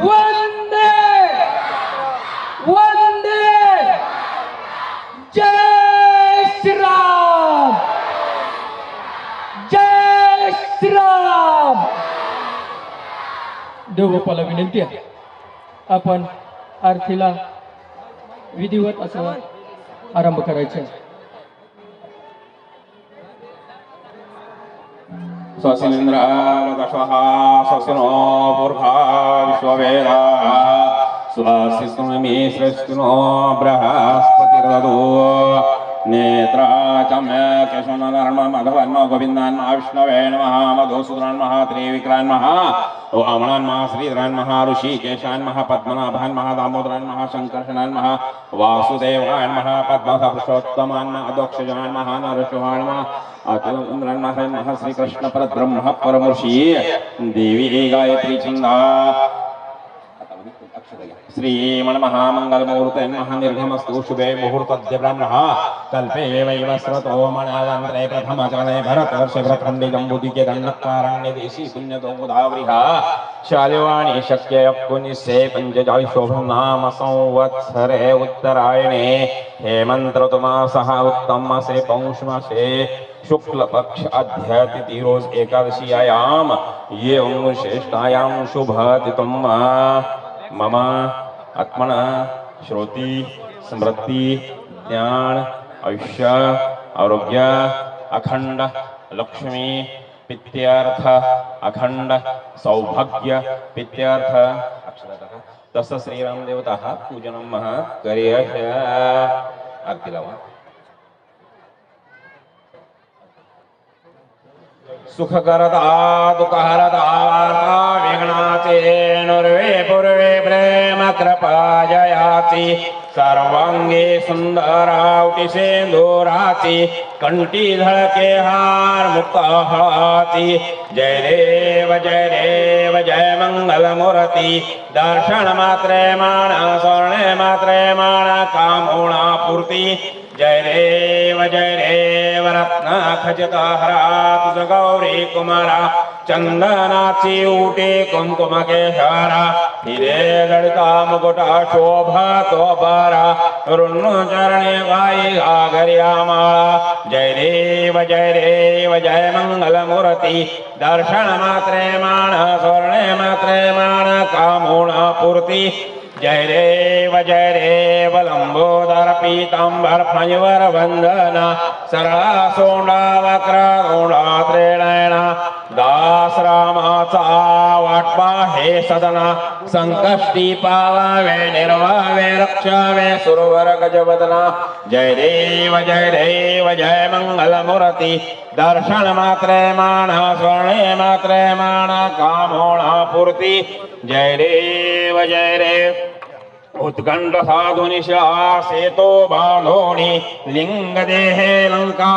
वंदे! वंदे! जय श्रीराम! जय श्रीराम! देवगोपाला विनंती आहे. आपण आरतीला विधिवत असं आरंभ करायचा आहे स्वसिन्द्रावदशः स्वस्तिनो पूर्वा विश्ववेदाः स्वस्तिस्त्वमि सृष्टिनो बृहस्पतिर्ददो। नेत्रा च मे केशवनर्म मधवन्म गोविन्दान्म विष्णवे नमः पद्मनाभान्मः दामोदरान्मः शङ्कर्षणान्मः वासुदेवान्मः पद्मपुरुषोत्तमान्मः श्रीकृष्ण पर ब्रह्म परमर्षि देवी गायत्री छन्दा श्रीमन्महामङ्गलमुहूर्ते महानिर्घमस्तु शुभे मुहूर्तद्य ब्रह्मः। कल्पे वैवस्रतो मणालन्त्रे प्रथमचरणे भरतवर्षभ्रखण्डिजम्बुदिके दण्डकारण्य देशी पुण्यतो गोदावरिः शालिवाणि शक्य पुनिस्से पञ्चचालिशोभनाम संवत्सरे उत्तरायणे। हेमन्त ऋतुमासः उत्तमसे पौष्मसे शुक्ल पक्ष अध्याय तिथि रोज एकादशी आयाम ये श्रेष्ठायाम शुभ तिथम मम, आत्मन, श्रोती, समृद्धी, ज्ञान, आयुष्य, आरोग्य, अखंड, लक्ष्मी, पित्यार्थ, अखंड, सौभाग्य, पित्यार्थ। अक्षरतः। तस श्रीराम देवता पूजनम करियश आरती लावा सुख करता दुख हरता वार्ता विघ्नाचे नुर्वे पूर्वे प्रेम कृपा जयाची सर्वांगी सुंदरावटी सेंदुराची कंठी धळके हार मुक्त हाती जय देव जय देव जय मंगल मूर्ती दर्शन मात्रे माणा स्वर्णे मात्रे माणा कामोणा पूर्ती जय देव जय देव रत्न खचित हरा तुझ गौरी कुमारा उटी कुंकुम केशरा हिरे जडिता मुकुटा शोभा तो बारा रुण्ण चरणे वाई घागर्या माळा जय देव जय देव जय मंगल मूर्ती दर्शन मात्रे माण स्वर्णे मात्रे माण कामोणा पूर्ती जय देव जय देव लंबोदर पीतांबर फणीवर वंदना सरळा सोंडा वक्र गोंडा त्रिनयना दास रामाचा वाटपा हे सदना संकष्टी पावावे सुरवर गजवदना जय देव जय देव, जय मंगल मूर्ती दर्शन मात्रे माण, स्वर्णे मात्रे माण कामोणा पूर्ती जय देव जय देव। उत्कण्ठ साधुनिशा सेतो बाणोणि लिङ्गदेहे लङ्का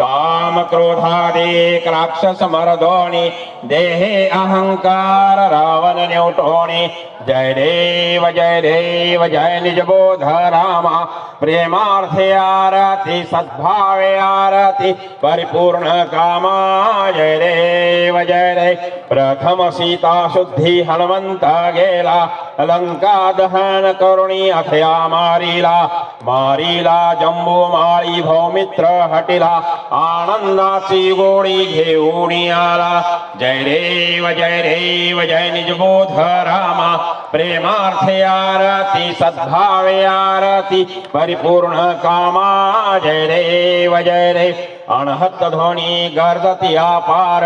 काम क्रोधादे राक्षसमर्दोणि देहे अहंकार रावण न्यूटोणि जय देव जय देव, जय निजबोध रामा प्रेमार्थे आरती, सद्भावे आरती, परिपूर्ण कामा। जय देव जय देव प्रथम सीता शुद्धि हनुमंत गेला लंका दहन करुणी अथया मारिला। मारिला जम्बू मारी भौमित्र हटिला। आनंदाची गोडी घेऊन आला जय देव जय देव जय निजबोध रामा प्रेमार्थे आरती सद्भावे आरती परिपूर्ण कामा. जय देव जय देव. अनहत ध्वनी गर्दती अपार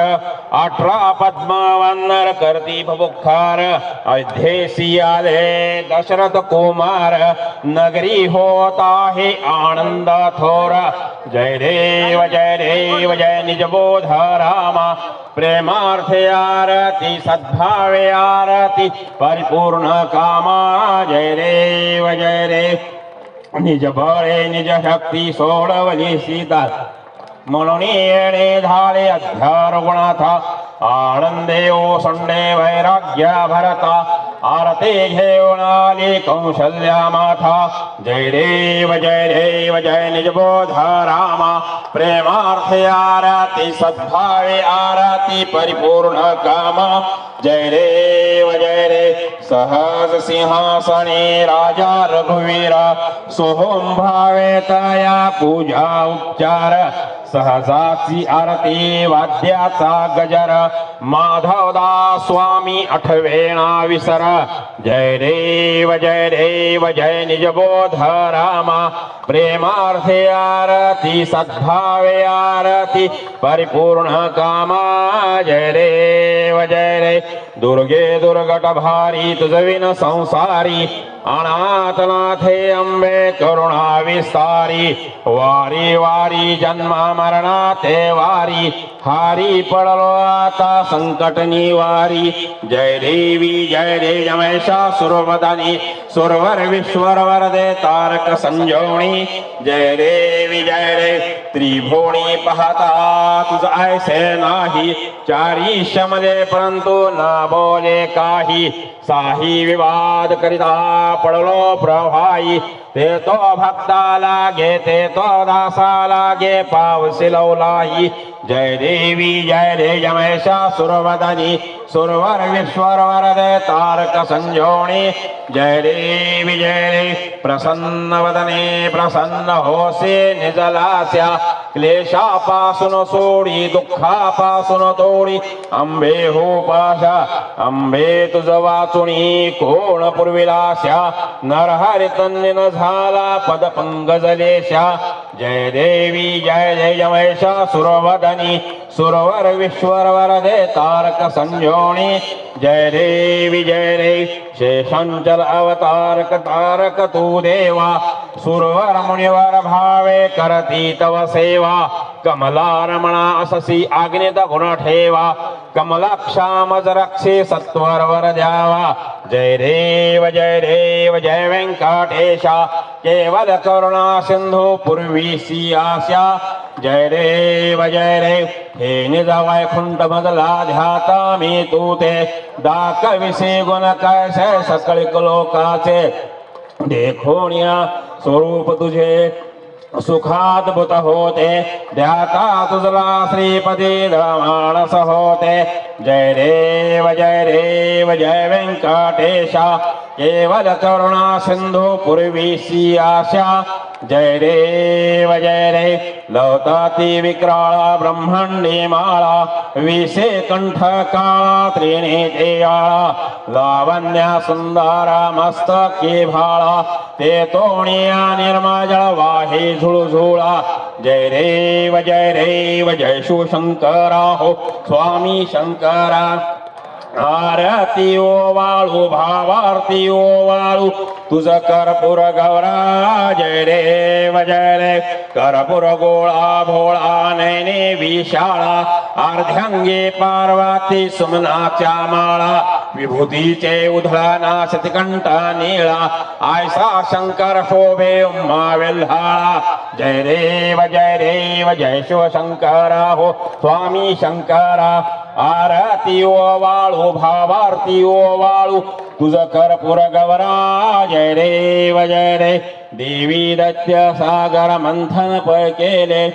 अठरा पद्मावन्नर करती भबुखार अध्येसी आले दशरथ कुमार. नगरी होता हे आनंद थोर. जय देव जय देव, जय निजबोध रामा प्रेमार्थे आरती, सद्भावे आरती, परिपूर्ण कामा। जय देव जय देव। निज भरे निज शक्ति, सोडवली सीता। म्हणून धारे झाले अध्यार गुणाथा आनंदे ओसंडे वैराग्य भरता। आरते आली कौशल्या माथा। जय देव जय देव, जय निजबोध रामा प्रेमार्थे आरती, सद्भावे आरती, परिपूर्ण कामा। जय देव। सहज सिंहासने राजा रघुवीर, सोहम भावे तया पूजा उपचार। सहजाची आरती वाद्याचा गजर। माधवदास स्वामी आठवेणा विसर। जय देव जय देव, जय निजबोध रामा प्रेमार्थे आरती, सद्भावे आरती। परिपूर्ण कामा, जय देव, जय रे दुर्गे दुर्गट भारी तुझविन संसारी, अनाथनाथे अंबे करुणा विस्तारी, वारी वारी जन्मा मरणा ते वारी, हारी पडलो आता संकट निवारी, जय देवी जय देवी जमेशा सुरवदनी, सुरवर विश्वर वरदे तारक संजोणी, जय देवी, जय रे त्रिभुवनी, पाहता तुझ ऐसे नाही चारी शमले, परंतु न बोले काही। साही विवाद करिता पडलो प्रभाई। ते तो भक्ता लागे, ते तो दासा लागे पावसी लवलाही जय देवी, जय रे जमेशा सुरवदनी। सुरवर विश्वर वरदे तारक संजोणी। जय देवी, जय रे प्रसन्न वदने, प्रसन्न होसे, निजलास्या। क्लेशापासून सोडी दुःखापासून तोडी. अंबे हो पाशा अंबे तुझ वाचुणी कोण पुरविलास्या नरहरि तन्निन झाला पद पंगजलेशा जय देवी जय जय जमेशा सुरवदनी. सुरवर विश्वर वरदे तारक संजोणी जय देवी जय रे शेषंचल अवतारक तारक तू देवा. सुरवर मुनिवर भावे करती तव सेवा। कमला रमणा अससी आग्नित गुण ठेवा कमलाक्षामज रक्षे सत्वर वर द्यावा जय देव जय देव, जय व्यंकटेशा केवल करुणा सिंधु पूर्वी आस्या जय देव, जय रे हे निज वैकुंठ मधला ध्याता मी तू ते दाखविसे गुण कैसे सकळ लोकाचे देखोनिया स्वरूप तुझे सुखाद्भुत होते ध्याता श्रीपति माणस होते जय देव जय देव जय व्यंकटेशा केवल करुणा सिंधू पूर्वी आशा। जय देव, जय रे। लवताती विक्राळा ब्रह्मांडी माळा विषे त्रिनेते आळा लावण्या सुंदरा मस्तकी भाळा ते तोणिया निर्मजळ वाहे झुळझुळा जय देव जय देव, जय शिवशंकरा हो स्वामी शंकरा। आरती ओ वाळू भावारती ओ वाळू तुझ कर्पूर गौरा जय देव जय रे. कर्पूर गोळा, भोळा, नैने, विशाळा अर्ध्यांगे पार्वती, सुमनाच्या माळा, विभूतीचे उधळा नाशती कंठा निळा, आयसा, शंकर, शोभे, उम्मा, वेल्हाळा. जय देव जय देव, जय शिव शंकरा हो. स्वामी शंकरा आरती ओ वाळू भावारती ओ वाळू. तुझ कर्पूर गवरा जय देव जय रे देवी दत्य सागर मंथन पै केले.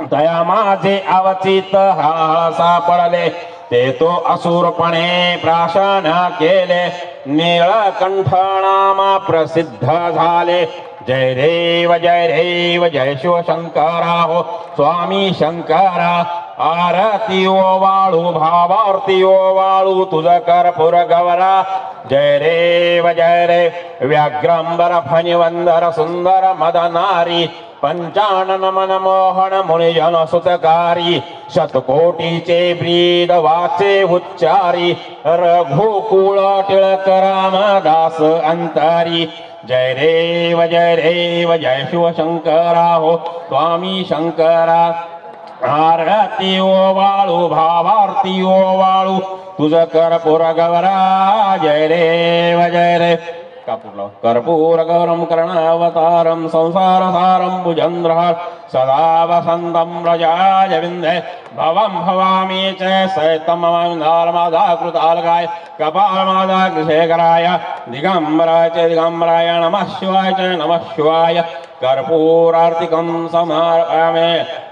दया माझे अवचित हा सापडले. ते तो असुरपणे प्राशन केले. निळकंठ नामा प्रसिद्ध झाले. जय देव जय देव जय शिव शंकरा हो. स्वामी शंकरा आरती ओ वाळू भावारती वाळू तुझ कर्पूर गौरा जय देव, जय रे व्याघ्रंबर, फणिवंदर, सुंदर, मदनारी। पंचानन मनमोहन मुनिजन, सुतकारी। शतकोटीचे ब्रीद, वाचे उच्चारी। रघुकुळ टिळक, रामदास, अंतारी। जय देव जय देव, जय शिव शंकरा हो स्वामी शंकरा। आरती ओ वाळू भावारती ओ वाळू तुझ कर्पूर गौरा जय देव जय रे कापूर कर्पूर गौरम कर्णावतारम संसार सारम भुजंद्र सदा वसंतम व्रजाय विंदे भवम भवामी च सैतमाधा कृतालगाय कपाल माधा कृशेखराय दिगंबराय च दिगंबराय नमः शिवाय च नमः शिवाय कर्पूरार्तिकं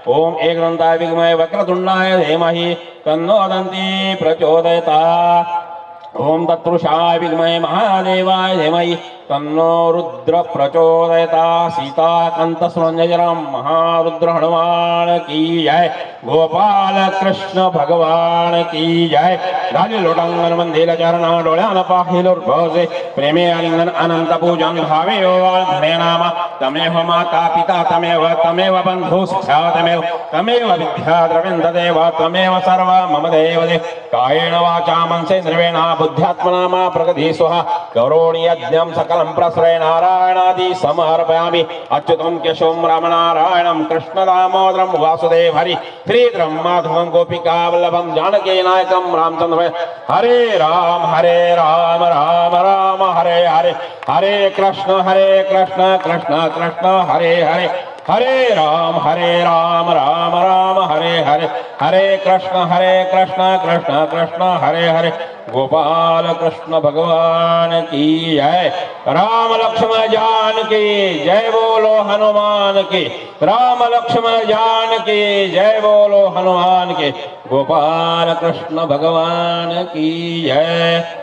समारयामे एक विगमय वक्रतुंडा वक्रतुण्डाय धीमहि तन्नो दन्ती प्रचोदयता। ओम तत्पुरुषाय विगमय महादेवाय धीमहि तन्नो रुद्र प्रचोदयता सीता कंत महारुद्र हनुमान की जय। गोपाल कृष्ण भगवान की जय। राजे लोटांगण मंदिर चरणा डोळ्यान पाहिलोर्भवसे प्रेमे आलिंगन अनंत पूजन भावे धने नाम। तमेव माता पिता, तमेव तमेव बंधु सखा तमेव। तमेव विद्या द्रविन्द देव, तमेव सर्व मम देव देव कायेण वाचा मनसेन्द्रियेण बुद्ध्यात्मना मा प्रगति स्वः करोणि यज्ञं सकलं प्रसरे नारायणादि समर्पयामि अच्युतं केशवं रामनारायणं कृष्णदामोदरं वासुदेव हरि श्रीधरं माधवं गोपिकावल्लभं जानकी नायकं हरे राम हरे राम राम राम, हरे हरे। हरे कृष्ण हरे कृष्ण कृष्ण कृष्ण, हरे हरे। हरे राम हरे राम राम राम, हरे हरे हरे कृष्ण हरे कृष्ण कृष्ण कृष्ण, हरे हरे। गोपाल कृष्ण भगवान की जय। राम लक्ष्मण जान की जय बोलो हनुमान की। राम लक्ष्मण जान की जय बोलो हनुमान के। गोपाल कृष्ण भगवान की जय।